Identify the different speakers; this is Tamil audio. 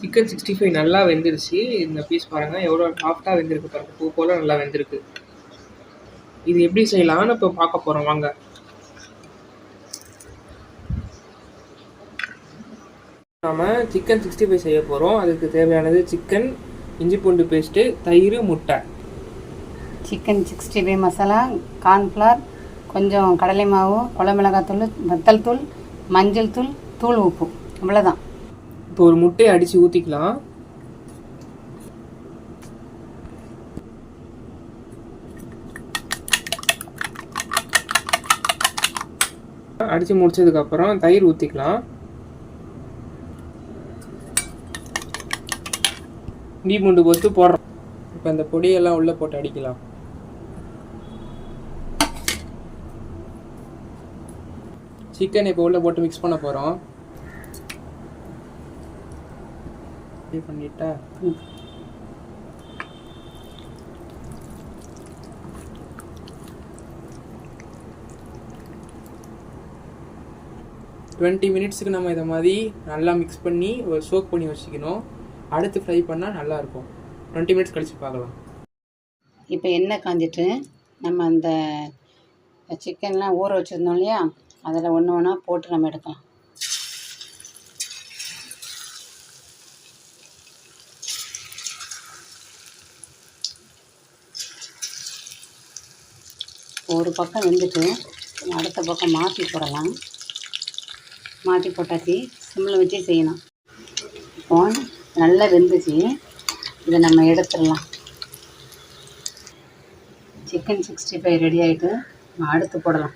Speaker 1: சிக்கன் சிக்ஸ்டி ஃபைவ் நல்லா வெந்துருச்சு. இந்த பீஸ் பாருங்கள் எவ்வளோ சாஃப்டாக வெந்திருக்கு பாருங்கள் பூ போல் நல்லா வெந்திருக்கு. இது எப்படி செய்யலாம்னு இப்போ பார்க்க போகிறோம் வாங்க. நாம் சிக்கன் சிக்ஸ்டி ஃபைவ் செய்ய போகிறோம் அதுக்கு தேவையானது சிக்கன் இஞ்சி பூண்டு பேஸ்ட்டு தயிர் முட்டை.
Speaker 2: Chicken sixty five masala cornflour கொஞ்சம் கடலை மாவு குழமிளகாத்தூள் வத்தல் தூள் மஞ்சள் தூள் தூள் உப்பு. இவ்வளோதான்
Speaker 1: இப்போ ஒரு முட்டையை அடித்து ஊற்றிக்கலாம் அடித்து முடிச்சதுக்கப்புறம் தயிர் ஊற்றிக்கலாம் இஞ்சி பூண்டு போட்டு போடுறோம். இப்போ இந்த பொடியெல்லாம் உள்ளே போட்டு அடிக்கலாம். சிக்கன் இப்போ உள்ளே போட்டு மிக்ஸ் பண்ண போகிறோம் இப்படி பண்ணிட்டா டுவெண்ட்டி மினிட்ஸுக்கு நம்ம இதை மாதிரி நல்லா மிக்ஸ் பண்ணி ஒரு சோக் பண்ணி வச்சுக்கணும். அடுத்து ஃப்ரை பண்ணால் நல்லாயிருக்கும் டுவெண்ட்டி மினிட்ஸ் கழிச்சு பார்க்கலாம்.
Speaker 2: இப்போ எண்ணெய் காஞ்சிட்டு நம்ம அந்த சிக்கன்லாம் ஊற வச்சுருந்தோம் இல்லையா? அதில் ஒன்று ஒன்றா போட்டு நம்ம எடுக்கலாம். ஒரு பக்கம் வெந்துட்டு அடுத்த பக்கம் மாற்றி போடலாம். மாற்றி போட்டாச்சு சிம்மில் வச்சு செய்யணும். இப்போ நல்லா வெந்துச்சு. இதை நம்ம எடுத்துடலாம். சிக்கன் சிக்ஸ்டி ஃபைவ் ரெடி ஆகிட்டு அடுத்து போடலாம்.